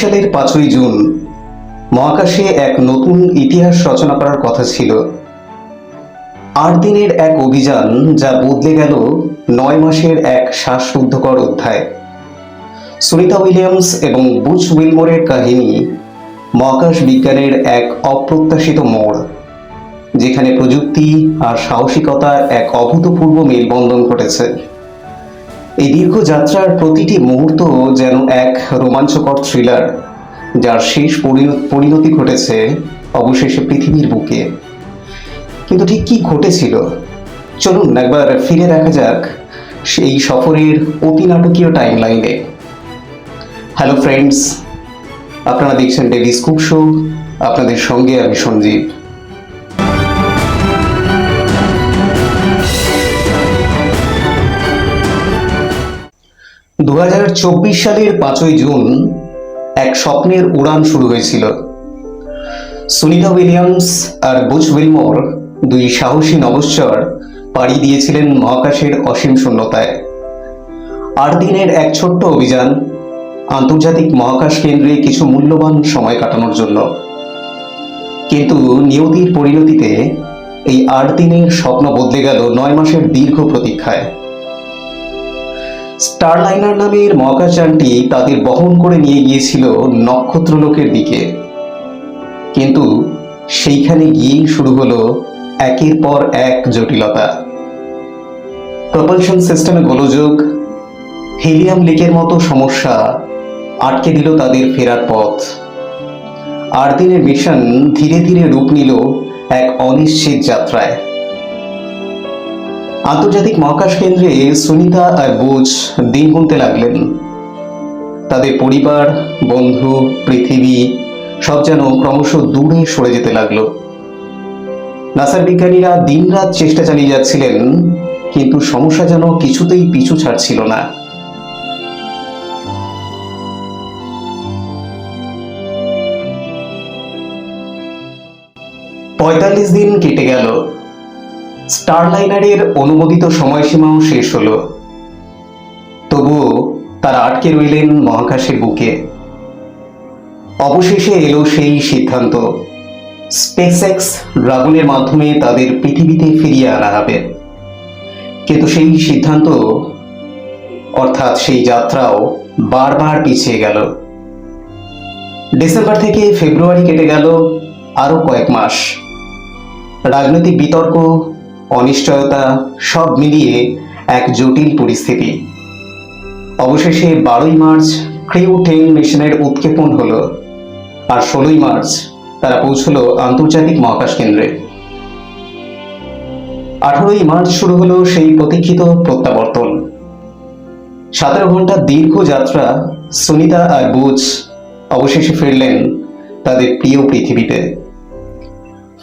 সালের পাঁচই জুন মহাকাশে এক নতুন ইতিহাস রচনা করার কথা ছিল। আট দিনের এক অভিযান যা বদলে গেল নয় মাসের এক শ্বাসরুদ্ধকর অধ্যায়। সুনিতা উইলিয়ামস এবং বুচ উইলমোরের কাহিনী মহাকাশ বিজ্ঞানের এক অপ্রত্যাশিত মোড়, যেখানে প্রযুক্তি আর সাহসিকতার এক অভূতপূর্ব মেলবন্ধন ঘটেছে। এই দীর্ঘ যাত্রার প্রতিটি মুহূর্ত যেন এক রোমাঞ্চকর থ্রিলার যার শেষ পরিণতি ঘটেছে অবশেষে পৃথিবীর বুকে। কিন্তু ঠিক কি ঘটেছিল? চলুন একবার ফিরে দেখা যাক সেই সফরের অতি নাটকীয় টাইম লাইনে হ্যালো ফ্রেন্ডস আপনারা দেখছেন ডেলি স্কুপ শো আপনাদের সঙ্গে আমি সঞ্জীব। দু হাজার চব্বিশ সালের পাঁচই জুন এক স্বপ্নের উড়ান শুরু হয়েছিল। সুনিতা উইলিয়ামস আর বুচ উইলমোর দুই সাহসী নভশ্চর পাড়ি দিয়েছিলেন মহাকাশের অসীম শূন্যতায়। আট দিনের এক ছোট্ট অভিযান আন্তর্জাতিক মহাকাশ কেন্দ্রে কিছু মূল্যবান সময় কাটানোর জন্য। কিন্তু নিয়তির পরিণতিতে এই আট দিনের স্বপ্ন বদলে গেল নয় মাসের দীর্ঘ প্রতীক্ষায়। স্টারলাইনার নামের মহাকাশযানটি তাদের বহন করে নিয়ে গিয়েছিল নক্ষত্রলোকের দিকে। কিন্তু সেইখানে গিয়েই শুরু হলো একের পর এক জটিলতা। প্রপালশন সিস্টেমে গোলযোগ, হিলিয়াম লিকের মতো সমস্যা আটকে দিল তাদের ফেরার পথ। আট দিনের মিশন ধীরে ধীরে রূপ নিল এক অনিশ্চিত যাত্রায়। আন্তর্জাতিক মহাকাশ কেন্দ্রে সুনিতা আর বুচ দিন গুনতে লাগলেন। তাদের পরিবার, বন্ধু, পৃথিবী সব যেন ক্রমশ দূরে সরে যেতে লাগল। নাসার বিজ্ঞানীরা দিনরাত চেষ্টা চালিয়ে যাচ্ছিলেন, কিন্তু সমস্যা যেন কিছুতেই পিছু ছাড়ছিল না। পঁয়তাল্লিশ দিন কেটে গেল। স্টারলাইনারের অনুমোদিত সময়সীমাও শেষ হল। তবুও তারা আটকে রইলেন মহাকাশের বুকে। অবশেষে এলো সেই সিদ্ধান্ত। স্পেসএক্স ড্রাগনের মাধ্যমে তাদের পৃথিবীতে ফিরিয়ে আনা হবে। কিন্তু সেই সিদ্ধান্ত, অর্থাৎ সেই যাত্রাও বারবার পিছিয়ে গেল। ডিসেম্বর থেকে ফেব্রুয়ারি কেটে গেল আরও কয়েক মাস। রাজনৈতিক বিতর্ক অনিশ্চয়তা সব মিলিয়ে এক জটিল পরিস্থিতি। অবশেষে বারোই মার্চ ক্রিউ টেন মিশনের উৎক্ষেপণ হলো আর ষোলোই মার্চ তারা পৌঁছলো আন্তর্জাতিক মহাকাশ কেন্দ্রে। আঠারোই মার্চ শুরু হলো সেই প্রতীক্ষিত প্রত্যাবর্তন। সতেরো ঘণ্টা দীর্ঘ যাত্রা সুনিতা আর বুচ অবশেষে ফিরলেন তাদের প্রিয় পৃথিবীতে।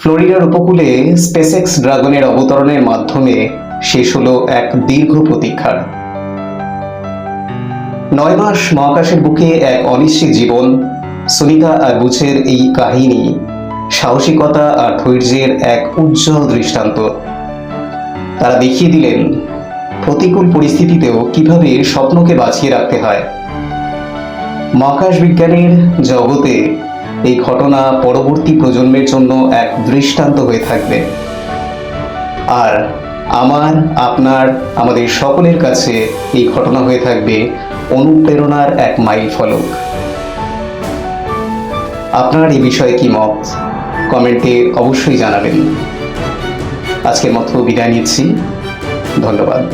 ফ্লোরিডার উপকূলে স্পেসএক্স ড্রাগনের অবতরণের মাধ্যমে শেষ হলো এক দীর্ঘ প্রতীক্ষার। নয় মাস মহাকাশের বুকে এক অনিশ্চিত জীবন, সুনিতা আর বুচের এই কাহিনী, সাহসিকতা আর ধৈর্যের এক উজ্জ্বল দৃষ্টান্ত। তারা দেখিয়ে দিলেন, প্রতিকূল পরিস্থিতিতেও কীভাবে স্বপ্নকে বাঁচিয়ে রাখতে হয়। মহাকাশ বিজ্ঞানের জগতে এই ঘটনা পরবর্তী প্রজন্মের জন্য এক দৃষ্টান্ত হয়ে থাকবে। আর আমার, আপনার, আমাদের সকলের কাছে এই ঘটনা হয়ে থাকবে অনুপ্রেরণার এক মাইল ফলক। আপনার এই বিষয়ে কি মত? কমেন্টে অবশ্যই জানাবেন। আজকের মতো বিদায় নিচ্ছি। ধন্যবাদ।